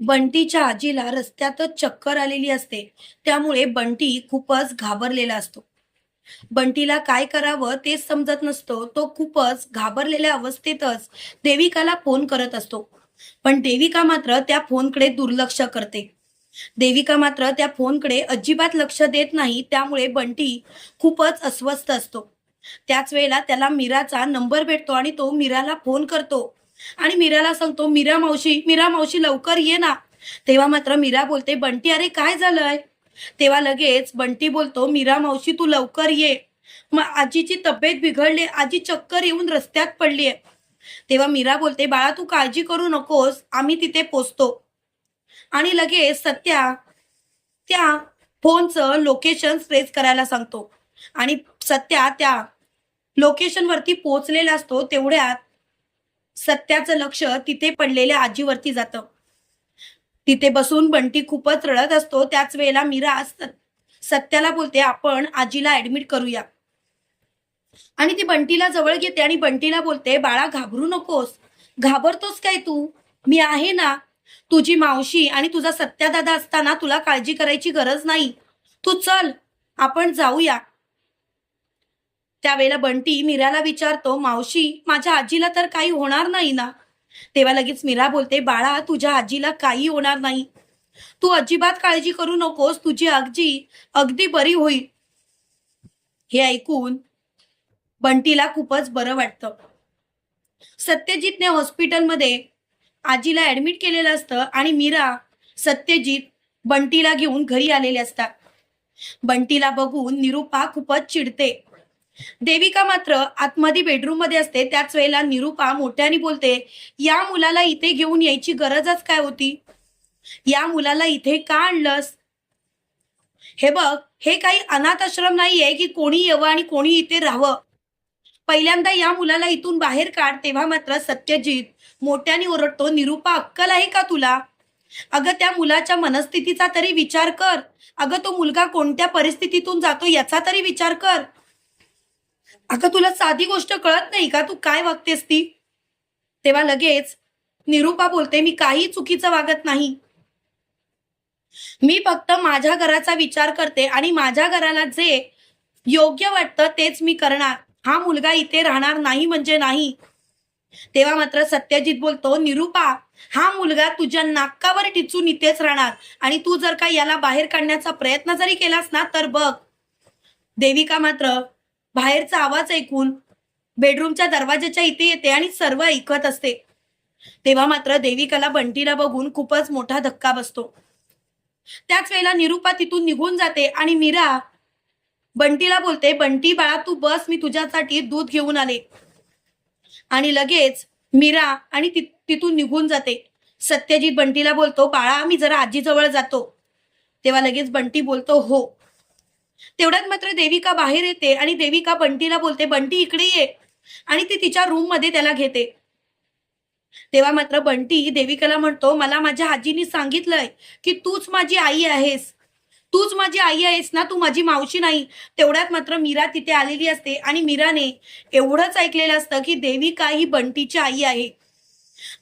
बंटीच्या आजीला रस्त्यातच चक्कर आलेली असते. त्यामुळे बंटी खूपच घाबरलेला असतो. बंटीला काय करावं तेच समजत नसतो. तो खूपच घाबरलेल्या अवस्थेतच देविकाला फोन करत असतो. पण देविका मात्र त्या फोनकडे दुर्लक्ष करते. देविका मात्र त्या फोनकडे अजिबात लक्ष देत नाही. त्यामुळे बंटी खूपच अस्वस्थ असतो. त्याच वेळेला त्याला मीराचा नंबर भेटतो आणि तो मीराला फोन करतो. आणि मीराला सांगतो मीरा मावशी मीरा मावशी लवकर ये ना. तेव्हा मात्र मीरा बोलते बंटी अरे काय झालंय? तेव्हा लगेच बंटी बोलतो मीरा मावशी तू लवकर ये. मग आजीची तब्येत बिघडली आजी चक्कर येऊन रस्त्यात पडलीये तेव्हा मीरा बोलते बाळा तू काळजी करू नकोस आम्ही तिथे पोचतो. आणि लगेच सत्या त्या फोनचं लोकेशन ट्रेस करायला सांगतो. आणि सत्या त्या लोकेशन वरती पोहोचलेला असतो तेवढ्यात सत्याचं लक्ष तिथे पडलेल्या आजीवरती जातं. तिथे बसून बंटी खूपच रडत असतो त्याच वेळेला मीरा सत्याला बोलते आपण आजीला ऍडमिट करूया. आणि ती बंटीला जवळ घेते आणि बंटीला बोलते बाळा घाबरू नकोस. घाबरतोस काय तू? मी आहे ना. तुझी मावशी आणि तुझा सत्यादादा असताना तुला काळजी करायची गरज नाही. तू चल. आपण जाऊया. त्यावेळेला बंटी मीराला विचारतो मावशी माझ्या आजीला तर काही होणार नाही ना? तेव्हा लगेच मीरा बोलते बाळा तुझ्या आजीला काही होणार नाही. तू अजिबात काळजी करू नकोस तुझी आजी अगदी बरी होईल. हे ऐकून बंटीला खूपच बरं वाटतं. सत्यजितने हॉस्पिटलमध्ये आजीला ऍडमिट केलेलं असतं आणि मीरा सत्यजित बंटीला घेऊन घरी आलेले असतात. बंटीला बघून निरुपा खूपच चिडते. देविका मात्र आतमध्ये बेडरूममध्ये असते. त्याच वेळेला निरुपा मोठ्याने बोलते या मुलाला इथे घेऊन यायची गरजच काय होती? या मुलाला इथे का आणलंस? हे बघ हे काही अनाथ आश्रम नाहीये की कोणी यावं आणि कोणी इथे राहावं. पहिल्यांदा या मुलाला इथून बाहेर काढ तेव्हा मात्र सत्यजित मोठ्याने ओरडतो निरुपा अक्कल आहे का तुला? अगं त्या मुलाच्या मनस्थितीचा तरी विचार कर. अगं तो मुलगा कोणत्या परिस्थितीतून जातो याचा तरी विचार कर. अगं तुला साधी गोष्ट कळत नाही का? तू काय वागतेस ती? तेव्हा लगेच निरूपा बोलते मी काही चुकीचं वागत नाही. मी फक्त माझ्या घराचा विचार करते आणि माझ्या घराला जे योग्य वाटतं तेच मी करणार. हा मुलगा इथे राहणार नाही म्हणजे नाही. तेव्हा मात्र सत्यजित बोलतो निरुपा हा मुलगा तुझ्या नाकावर टिचून इथेच राहणार. आणि तू जर का याला बाहेर काढण्याचा प्रयत्न जरी केलास ना तर बघ. देविका मात्र बाहेरचा आवाज ऐकून बेडरूमच्या दरवाजाच्या इथे येते आणि सर्व ऐकत असते. तेव्हा मात्र देविकाला बंटीला बघून खूपच मोठा धक्का बसतो. त्याच वेळेला निरुपा तिथून निघून जाते आणि मीरा बंटीला बोलते बंटी बाळा तू बस मी तुझ्यासाठी दूध घेऊन आले. आणि लगेच मीरा आणि तिथून निघून जाते. सत्यजित बंटीला बोलतो बाळा मी जरा आजीजवळ जातो. तेव्हा लगेच बंटी बोलतो हो. तेवढ्यात मात्र देविका बाहेर येते आणि देविका बंटीला बोलते बंटी इकडे ये. आणि ती तिच्या रूममध्ये त्याला घेते. तेव्हा मात्र बंटी देविकाला म्हणतो मला माझ्या आजीनी सांगितलंय की तूच माझी आई आहेस. तूच माझी आई आहेस ना तू माझी मावशी नाही. तेवढ्यात मात्र मीरा तिथे आलेली असते आणि मीराने एवढंच ऐकलेलं असतं की देविका ही बंटीची आई आहे.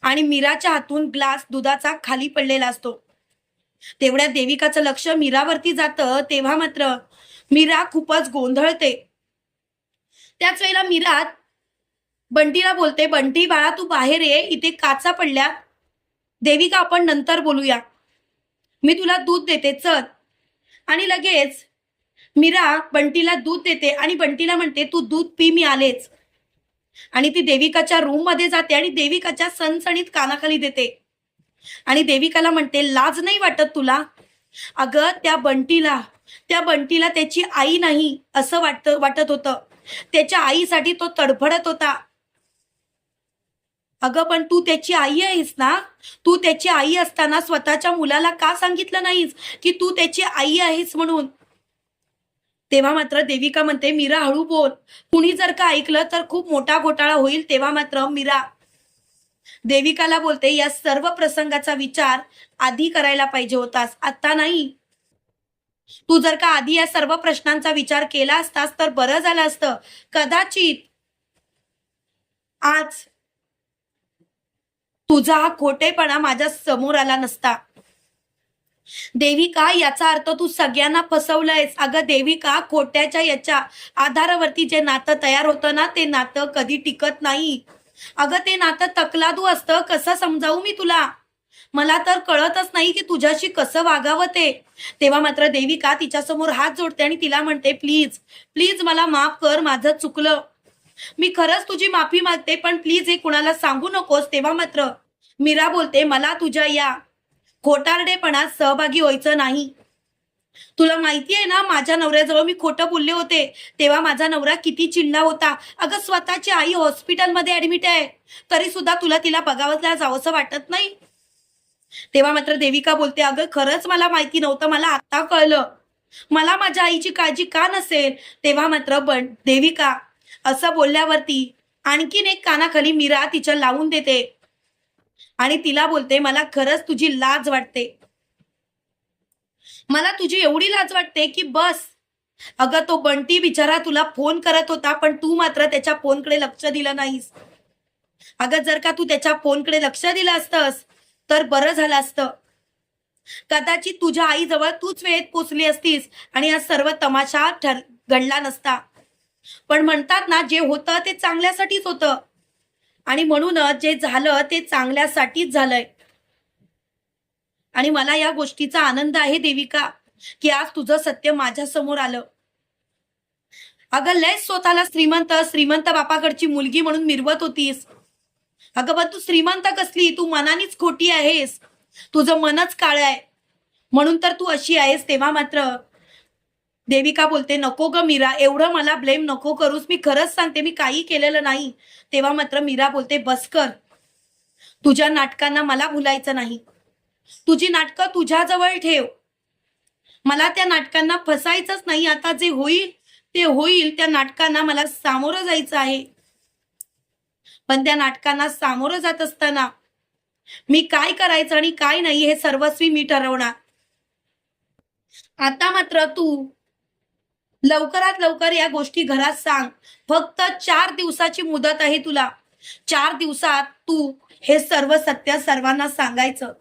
आणि मीराच्या हातून ग्लास दुधाचा खाली पडलेला असतो. तेवढ्यात देविकाचं लक्ष मीरावरती जातं तेव्हा मात्र मीरा खूपच गोंधळते. त्याच वेळेला मीरा बंटीला बोलते बंटी बाळा तू बाहेर ये इथे काचा पडल्या. देविका आपण नंतर बोलूया. मी तुला दूध देते चल. आणि लगेच मीरा बंटीला दूध देते आणि बंटीला म्हणते तू दूध पी मी आलेच. आणि ती देविकाच्या रूममध्ये जाते आणि देविकाच्या सणसणीत कानाखाली देते. आणि देविकाला म्हणते लाज नाही वाटत तुला? अगं त्या बंटीला त्या बंटीला त्याची आई नाही असं वाटत वाटत होतं. त्याच्या आईसाठी तो तडफडत होता. अगं पण तू त्याची आई आहेस ना? तू त्याची आई असताना स्वतःच्या मुलाला का सांगितलं नाहीस की तू त्याची आई आहेस म्हणून? तेव्हा मात्र देविका म्हणते मीरा हळू बोल. कुणी जर का ऐकलं तर खूप मोठा घोटाळा होईल तेव्हा मात्र मीरा. देविकाला बोलते या सर्व प्रसंगाचा विचार आधी करायला पाहिजे होतास. आता नाही. तू जर का आधी या सर्व प्रश्नांचा विचार केला असतास तर बरं झालं असतं. कदाचित आज तुझा हा खोटेपणा माझ्यासमोर आला नसता. देविका याचा अर्थ तू सगळ्यांना फसवलंयस. अगं देविका खोट्याच्या याच्या आधारावरती जे नातं तयार होतं ना ते नातं कधी टिकत नाही. अगं ते नातं तकलादू असतं. कसं समजावू मी तुला? मला तर कळतच नाही की तुझ्याशी कसं वागावं ते. तेव्हा मात्र देविका तिच्यासमोर हात जोडते आणि तिला म्हणते प्लीज प्लीज मला माफ कर माझं चुकलं. मी खरंच तुझी माफी मागते पण प्लीज हे कुणाला सांगू नकोस. तेव्हा मात्र मीरा बोलते मला तुझ्या या खोटारडेपणात सहभागी व्हायचं नाही. तुला माहिती आहे ना माझ्या नवऱ्याजवळ मी खोटं बोलले होते. तेव्हा माझा नवरा किती चिडला होता. अगं स्वतःची आई हॉस्पिटलमध्ये ऍडमिट आहे. तरी सुद्धा तुला तिला बघावं जावंसं वाटत नाही? तेव्हा मात्र देविका बोलते अगं खरंच मला माहिती नव्हतं मला आता कळलं. मला माझ्या आईची काळजी का नसेल? तेव्हा मात्र पण देविका असं बोलल्यावरती आणखीन एक कानाखाली मीरा तिच्या लावून देते. आणि तिला बोलते मला खरंच तुझी लाज वाटते. मला तुझी एवढी लाज वाटते की बस. अगं तो बंटी बिचारा तुला फोन करत होता पण तू मात्र त्याच्या फोनकडे लक्ष दिलं नाहीस. अगं जर का तू त्याच्या फोनकडे लक्ष दिलं असतंस तर बरं झालं असतं. कदाचित तुझ्या आईजवळ तूच वेळेत पोचली असतीस आणि हा सर्व तमाशा ठर घडला नसता. पण म्हणतात ना जे होतं ते चांगल्यासाठीच होतं. आणि म्हणूनच जे झालं ते चांगल्यासाठीच झालंय. आणि मला या गोष्टीचा आनंद आहे देविका की आज तुझं सत्य माझ्यासमोर आलं. अगं लय स्वतःला श्रीमंत श्रीमंत बापाकडची मुलगी म्हणून मिरवत होतीस. अगं पण तू श्रीमंत कसली? तू मनानीच खोटी आहेस. तुझं मनच काळ आहे. म्हणून तर तू अशी आहेस तेव्हा मात्र. देविका बोलते नको ग मीरा एवढं मला ब्लेम नको करूस. मी खरंच सांगते मी काही केलेलं नाही. तेव्हा मात्र मीरा बोलते बस कर. तुझ्या नाटकांना मला भुलायचं नाही. तुझी नाटकं तुझ्याजवळ ठेव. मला त्या नाटकांना फसायचंच नाही. आता जे होईल ते होईल. त्या नाटकांना मला सामोरं जायचं आहे. पण त्या नाटकांना सामोरं जात असताना मी काय करायचं आणि काय नाही हे सर्वस्वी मी ठरवणार. आता मात्र तू लवकरात लवकर या गोष्टी घरात सांग. फक्त चार दिवसाची मुदत आहे तुला. चार दिवसात तू हे सर्व सत्य सर्वांना सांगायचं.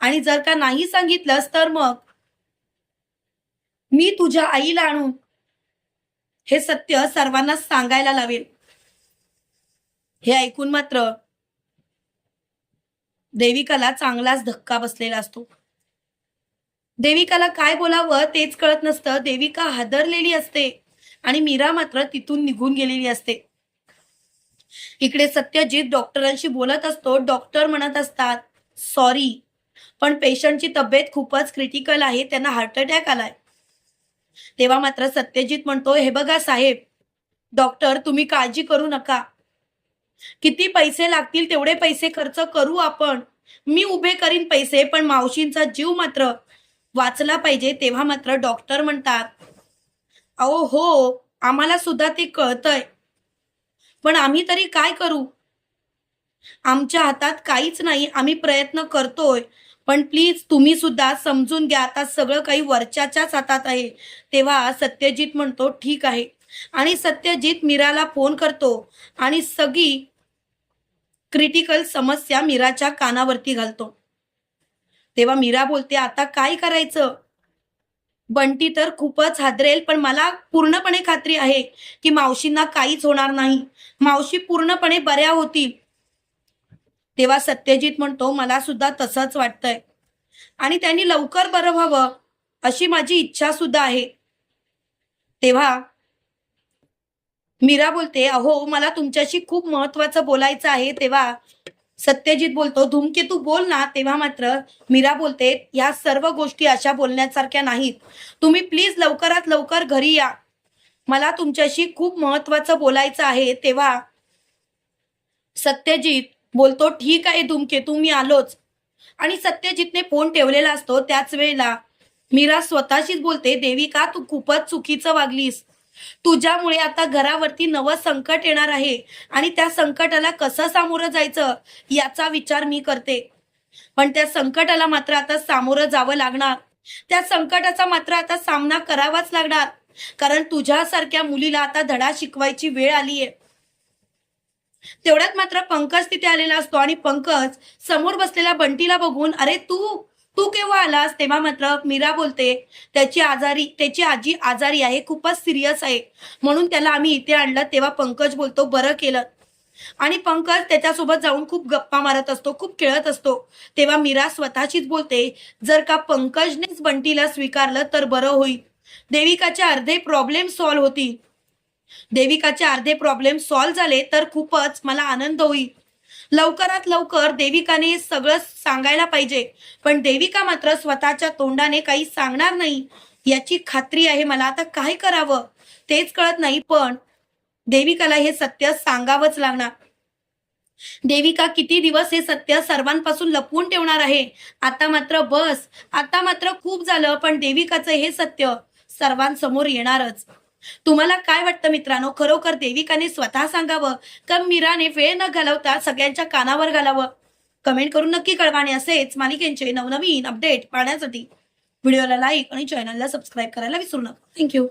आणि जर का नाही सांगितलंस तर मग मी तुझ्या आईला आणून हे सत्य सर्वांना सांगायला लावेल. हे ऐकून मात्र देविकाला चांगलाच धक्का बसलेला असतो. देविकाला काय बोलावं तेच कळत नसतं. देविका हादरलेली असते आणि मीरा मात्र तिथून निघून गेलेली असते. इकडे सत्यजित डॉक्टरांशी बोलत असतो. डॉक्टर म्हणत असतात सॉरी पण पेशंटची तब्येत खूपच क्रिटिकल आहे त्यांना हार्ट अटॅक आलाय. तेव्हा मात्र सत्यजित म्हणतो हे बघा साहेब डॉक्टर तुम्ही काळजी करू नका. किती पैसे लागतील तेवढे पैसे खर्च करू आपण. मी उभे करीन पैसे पण मावशींचा जीव मात्र वाचला पाहिजे. तेव्हा मात्र डॉक्टर म्हणतात अहो हो आम्हाला सुद्धा ते कळतंय. पण आम्ही तरी काय करू? आमच्या हातात काहीच नाही आम्ही प्रयत्न करतोय. पण प्लीज तुम्ही सुद्धा समजून घ्या आता सगळं काही वरच्याच्याच हातात आहे. तेव्हा सत्यजित म्हणतो ठीक आहे. आणि सत्यजित मीराला फोन करतो आणि सगळी क्रिटिकल समस्या मीराच्या कानावरती घालतो. तेव्हा मीरा बोलते आता काय करायचं? बंटी तर खूपच हादरेल पण मला पूर्णपणे खात्री आहे की मावशींना काहीच होणार नाही. मावशी पूर्णपणे बऱ्या होतील. तेव्हा सत्यजित म्हणतो मला सुद्धा तसंच वाटतंय. आणि त्यांनी लवकर बरं व्हावं अशी माझी इच्छा सुद्धा आहे. तेव्हा मीरा बोलते अहो मला तुमच्याशी खूप महत्वाचं बोलायचं आहे. तेव्हा सत्यजित बोलतो धूमकेतू बोल ना. तेव्हा मात्र मीरा बोलते या सर्व गोष्टी अशा बोलण्यासारख्या नाहीत. तुम्ही प्लीज लवकरात लवकर घरी या. मला तुमच्याशी खूप महत्वाचं बोलायचं आहे. तेव्हा सत्यजित बोलतो ठीक आहे धूमकेतू मी आलोच. आणि सत्यजितने फोन ठेवलेला असतो त्याच वेळेला मीरा स्वतःशीच बोलते देविका तू खूपच चुकीचं वागलीस? तुझ्यामुळे आता घरावरती नवं संकट येणार आहे आणि त्या संकटाला कसं सामोरं जायचं याचा विचार मी करते. पण त्या संकटाला मात्र आता सामोरं जावं लागणार. त्या संकटाचा मात्र आता सामना करावाच लागणार. कारण तुझ्यासारख्या मुलीला आता धडा शिकवायची वेळ आलीये. तेवढ्यात मात्र पंकज तिथे आलेला असतो आणि पंकज समोर बसलेल्या बंटीला बघून अरे तू तू केव्हा आलास? तेव्हा मात्र मीरा बोलते त्याची आजारी त्याची आजी आजारी आहे खूपच सिरियस आहे. म्हणून त्याला आम्ही इथे आणलं तेव्हा पंकज बोलतो बरं केलं. आणि पंकज त्याच्यासोबत जाऊन खूप गप्पा मारत असतो खूप खेळत असतो. तेव्हा मीरा स्वतःचीच बोलते जर का पंकजनेच बंटीला स्वीकारलं तर बरं होईल. देविकाचे अर्धे प्रॉब्लेम सॉल्व्ह होतील. देविकाचे अर्धे प्रॉब्लेम सॉल्व्ह झाले तर खूपच मला आनंद होईल. लवकरात लवकर देविकाने सगळं सांगायला पाहिजे. पण देविका मात्र स्वतःच्या तोंडाने काही सांगणार नाही. याची खात्री आहे मला आता काय करावं? तेच कळत नाही पण देविकाला हे सत्य सांगावंच लागणार. देविका किती दिवस हे सत्य सर्वांपासून लपवून ठेवणार आहे? आता मात्र बस. आता मात्र खूप झालं पण देविकाचं हे सत्य सर्वांसमोर येणारच. तुम्हाला काय वाटतं मित्रांनो? खरोखर देविकाने स्वतः सांगावं का मीराने वेळ न घालवता सगळ्यांच्या कानावर घालावं? कमेंट करून नक्की कळवा आणि असेच मालिकेंचे नवनवीन अपडेट पाहण्यासाठी. व्हिडिओला लाईक आणि चॅनलला सबस्क्राईब करायला विसरू नका. थँक्यू